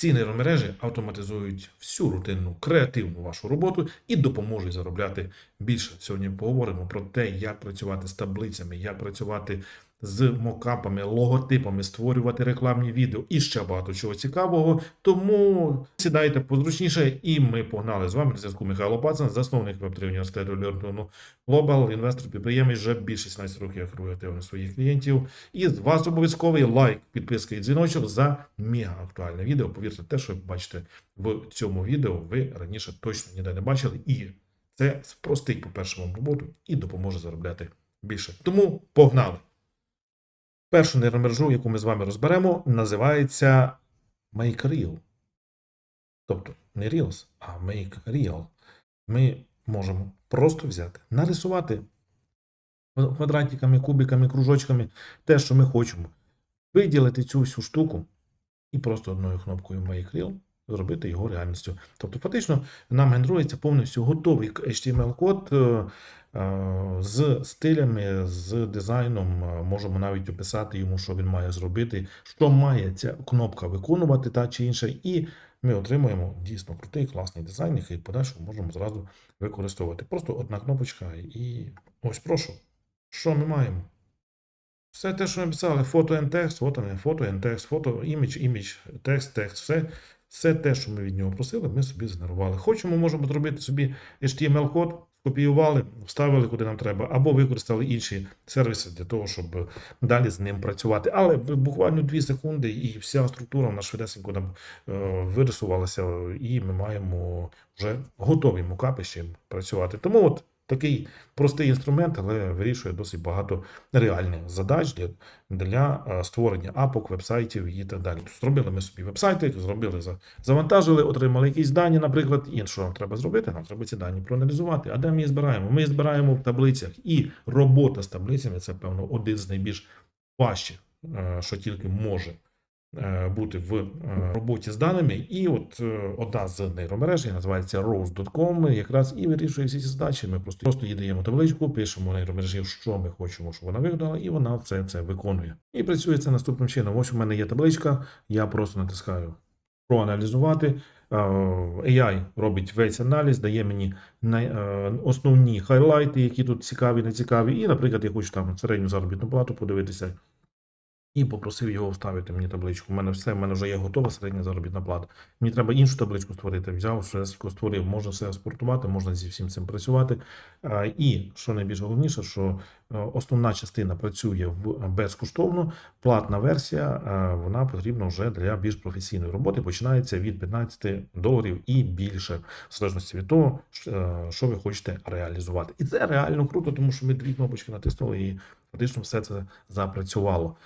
Ці нейромережі автоматизують всю рутинну креативну вашу роботу і допоможуть заробляти більше. Сьогодні поговоримо про те, як працювати з таблицями, як працювати з мокапами, логотипами, створювати рекламні відео і ще багато чого цікавого. Тому сідайте позручніше, і ми погнали з вами на зв'язку Михайло Пацан, засновник веб університету Learn Global, інвестор підприємець вже більше 16 років я керую активно своїх клієнтів. І з вас обов'язковий лайк, підписка і дзвіночок за мега актуальне відео. Повірте, те, що ви бачите в цьому відео, ви раніше точно ніде не бачили. І це спростить, по-перше, вам роботу і допоможе заробляти більше. Тому погнали! Першу нейромережу, яку ми з вами розберемо, називається Make Real. Тобто не Reels, а Make Real. Ми можемо просто взяти, нарисувати квадратиками, кубиками, кружочками те, що ми хочемо, виділити цю всю штуку і просто одною кнопкою Make Real зробити його реальністю. Тобто, фактично, нам генерується повністю готовий HTML-код е, е, з стилями, з дизайном. Е, Можемо навіть описати йому, що він має зробити, що має ця кнопка виконувати, та чи інша, і ми отримуємо дійсно крутий, класний дизайн, який в подальшому можемо зразу використовувати. Просто одна кнопочка, і ось прошу. Що ми маємо? Все те, що ми писали, фото and текст, фото фото and текст, фото, імідж, імідж, текст, текст, все. Все те, що ми від нього просили, ми собі згенерували. Хочемо, можемо зробити собі HTML-код, скопіювали, вставили куди нам треба, або використали інші сервіси для того, щоб далі з ним працювати. Але буквально 2 секунди, і вся структура в нас швидесенько нам е, вирисувалася, і ми маємо вже готові мокапи з працювати. Тому от такий простий інструмент, але вирішує досить багато реальних задач для, для е, створення апок, вебсайтів і так далі. Тобто Зробили ми собі вебсайти, зробили, завантажили, отримали якісь дані, наприклад, і що нам треба зробити? Нам треба ці дані проаналізувати. А де ми їх збираємо? Ми їх збираємо в таблицях. І робота з таблицями це, певно, один з найбільш важчих, е, що тільки може бути в е, роботі з даними. І от е, одна з нейромереж називається Rose.com, якраз і вирішує всі ці задачі. Ми просто, просто їй даємо табличку, пишемо нейромережі, що ми хочемо, щоб вона виконала, і вона все це виконує. І працює це наступним чином. Ось у мене є табличка, я просто натискаю проаналізувати. Е, AI робить весь аналіз, дає мені е, основні хайлайти, які тут цікаві, не цікаві. І, наприклад, я хочу там середню заробітну плату подивитися. І попросив його вставити мені табличку. У мене все, в мене вже є готова середня заробітна плата. Мені треба іншу табличку створити. Взяв, швидко створив, можна все експортувати, можна зі всім цим працювати. І що найбільш головніше, що е, основна частина працює безкоштовно. Платна версія е, вона потрібна вже для більш професійної роботи. Починається від 15 доларів і більше, в залежності від того, е, що ви хочете реалізувати. І це реально круто, тому що ми дві кнопочки натиснули і фактично все це запрацювало.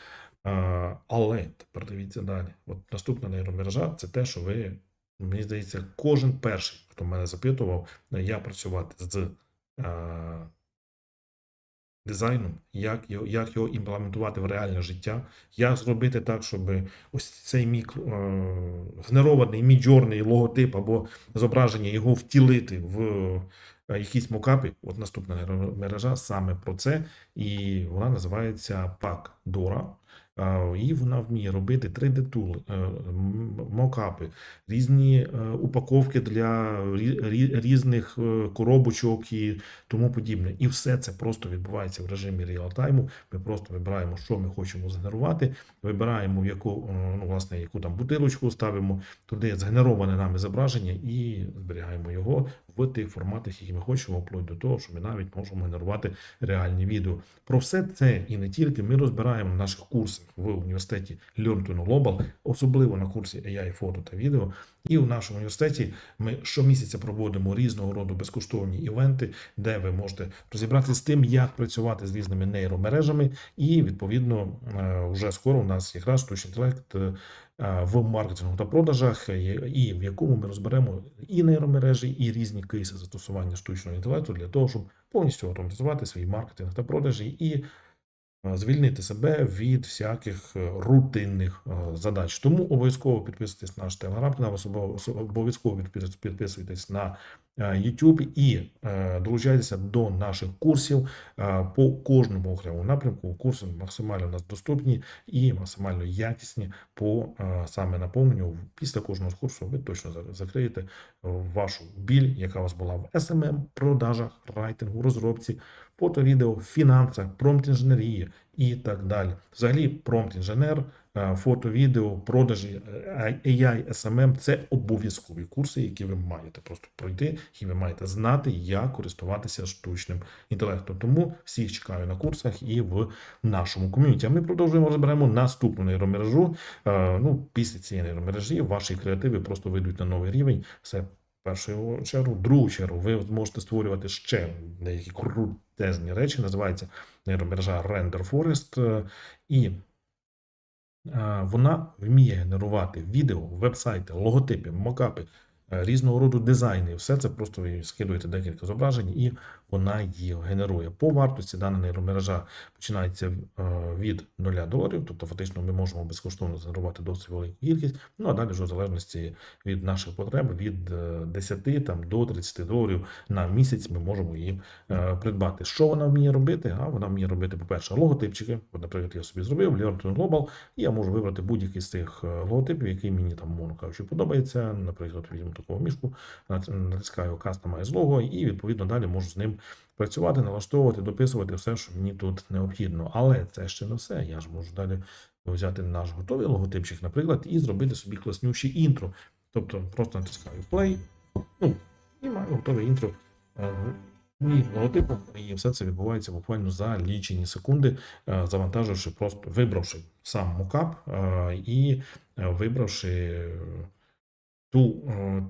Е, Але тепер дивіться далі. От наступна нейромережа це те, що ви, мені здається, кожен перший, хто мене запитував, е, як працювати з е, дизайном, як його, як його імплементувати в реальне життя, як зробити так, щоб ось цей мій е, генерований міджорний логотип або зображення його втілити в е, якісь мокапи. От наступна нейромережа саме про це, і вона називається Packdora. А, І вона вміє робити 3D-тули, е, мокапи, різні е, упаковки для рі- рі- різних е, коробочок і тому подібне. І все це просто відбувається в режимі реалтайму. Ми просто вибираємо, що ми хочемо згенерувати, вибираємо, в яку, е, ну, власне, яку там бутилочку ставимо, туди згенероване нами зображення і зберігаємо його в тих форматах, які ми хочемо, вплоть до того, що ми навіть можемо генерувати реальні відео. Про все це і не тільки ми розбираємо в наших курсах в університеті Learn to Global, особливо на курсі AI, фото та відео. І в нашому університеті ми щомісяця проводимо різного роду безкоштовні івенти, де ви можете розібратися з тим, як працювати з різними нейромережами. І відповідно е, вже скоро у нас якраз штучний інтелект е, в маркетингу та продажах, е, і в якому ми розберемо і нейромережі, і різні кейси застосування штучного інтелекту для того, щоб повністю автоматизувати свій маркетинг та продажі і е, звільнити себе від всяких е, рутинних е, задач. Тому обов'язково підписуйтесь на наш телеграм-канал, обов'язково підпис- підписуйтесь на е, YouTube і е, долучайтеся до наших курсів е, по кожному окремому напрямку. Курси максимально у нас доступні і максимально якісні по е, саме наповненню. Після кожного курсу ви точно закриєте е, вашу біль, яка у вас була в SMM, продажах, райтингу, розробці, фото, відео, фінансах, промпт-інженерії і так далі. Взагалі, промпт-інженер, е, фото, відео, продажі, е, AI, SMM – це обов'язкові курси, які ви маєте просто пройти, і ви маєте знати, як користуватися штучним інтелектом. Тому всіх чекаю на курсах і в нашому ком'юніті. А ми продовжуємо розберемо наступну нейромережу. Е, Ну, після цієї нейромережі ваші креативи просто вийдуть на новий рівень. Це першу чергу, другу чергу, ви зможете створювати ще деякі крутезні речі. Називається нейромережа Render Forest. е, І е, вона вміє генерувати відео, веб-сайти, логотипи, мокапи, різного роду дизайни. Все це просто ви скидуєте декілька зображень, і вона їх генерує. По вартості дана нейромережа починається е, від 0 доларів, тобто фактично ми можемо безкоштовно згенерувати досить велику кількість. Ну а далі вже в залежності від наших потреб, від е, 10 там, до 30 доларів на місяць ми можемо її е, придбати. Що вона вміє робити? А вона вміє робити, по-перше, логотипчики. От, наприклад, я собі зробив Learn Global, і я можу вибрати будь-який з цих е, логотипів, який мені там, мовно кажучи, подобається. Наприклад, візьму такого мішку, нат- натискаю Customize logo, і відповідно далі можу з ним працювати, налаштовувати, дописувати все, що мені тут необхідно. Але це ще не все. Я ж можу далі взяти наш готовий логотипчик, наприклад, і зробити собі класнющий інтро. Тобто просто натискаю play, ну, і маю готове інтро. е, Мій логотипом, і все це відбувається буквально за лічені секунди, е, завантаживши, просто вибравши сам мокап е, і е, вибравши е, ту е,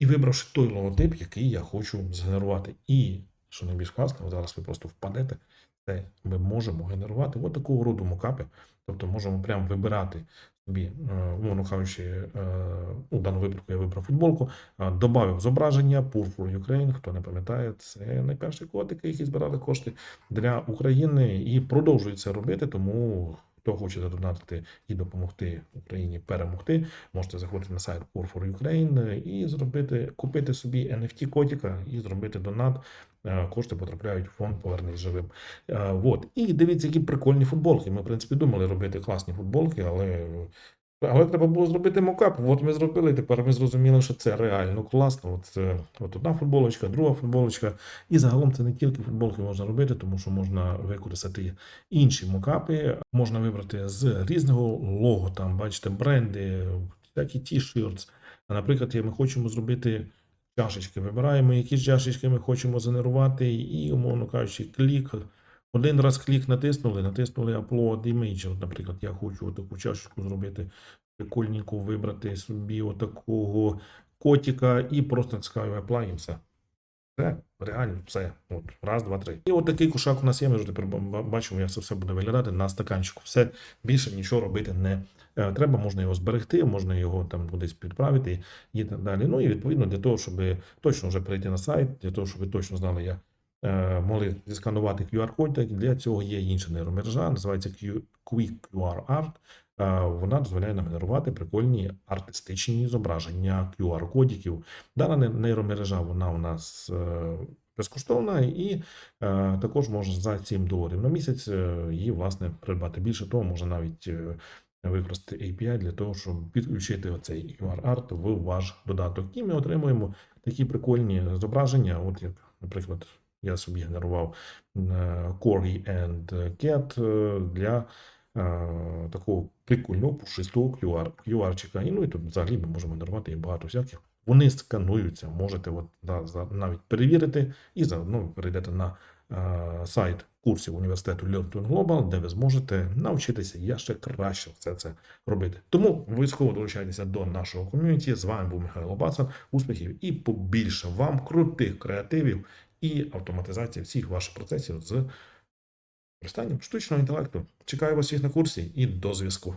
і вибравши той логотип, який я хочу згенерувати. І, що найбільш класно, зараз ви просто впадете, це ми можемо генерувати от такого роду мокапи. Тобто можемо прямо вибирати собі, е, умовно кажучи, е, у даному випадку я вибрав футболку, додав зображення Purple Ukraine, хто не пам'ятає, це найперші котики, які збирали кошти для України і продовжують це робити, тому. Хто хоче задонатити і допомогти Україні перемогти, можете заходити на сайт Core for Ukraine і зробити, купити собі NFT котика і зробити донат. Е, Кошти потрапляють в фонд Повернись живим. От І дивіться, які прикольні футболки. Ми, в принципі, думали робити класні футболки, але. Але треба було зробити мокап. От ми зробили. Тепер ми зрозуміли, що це реально класно. От, е, от одна футболочка, друга футболочка. І загалом це не тільки футболки можна робити, тому що можна використати інші мокапи. Можна вибрати з різного лого, там, бачите, бренди, всякі ті-ширтс. Наприклад, ми хочемо зробити чашечки. Вибираємо, які чашечки ми хочемо згенерувати, і, умовно кажучи, клік. Один раз клік натиснули, натиснули Upload Image. Наприклад, я хочу таку чашечку зробити, прикольненьку, вибрати собі отакого котика і просто натискаю Apply і все. Це реально все. От, раз, два, три. І от такий кошак у нас є. Ми вже тепер ба- ба- бачимо, як це все буде виглядати на стаканчику. Все більше нічого робити не е, треба. Можна його зберегти, можна його там кудись підправити і так далі. Ну і відповідно для того, щоб точно вже перейти на сайт, для того, щоб ви точно знали, е, могли зісканувати QR-код. Для цього є інша нейромережа, називається Quick QR Art. Е, Вона дозволяє нам генерувати прикольні артистичні зображення QR-кодиків. Дана нейромережа вона у нас е, безкоштовна і е, також можна за 7 доларів на місяць е, її власне придбати. Більше того, можна навіть е, використати API для того, щоб підключити оцей QR-арт в ваш додаток. І ми отримуємо такі прикольні зображення. От як, наприклад, я собі генерував е, Corgi and Cat е, для е, такого прикольного пушистого QR, QR-чика. І ну і тут взагалі ми можемо генерувати і багато всяких. Вони скануються, можете от, да, навіть перевірити і заодно перейдете на е, сайт курсів університету Learn Global, де ви зможете навчитися я ще краще все це робити. Тому обов'язково долучайтеся до нашого ком'юніті. З вами був Михайло Бацан. Успіхів і побільше вам крутих креативів і автоматизація всіх ваших процесів з використанням штучного інтелекту. Чекаю вас всіх на курсі і до зв'язку.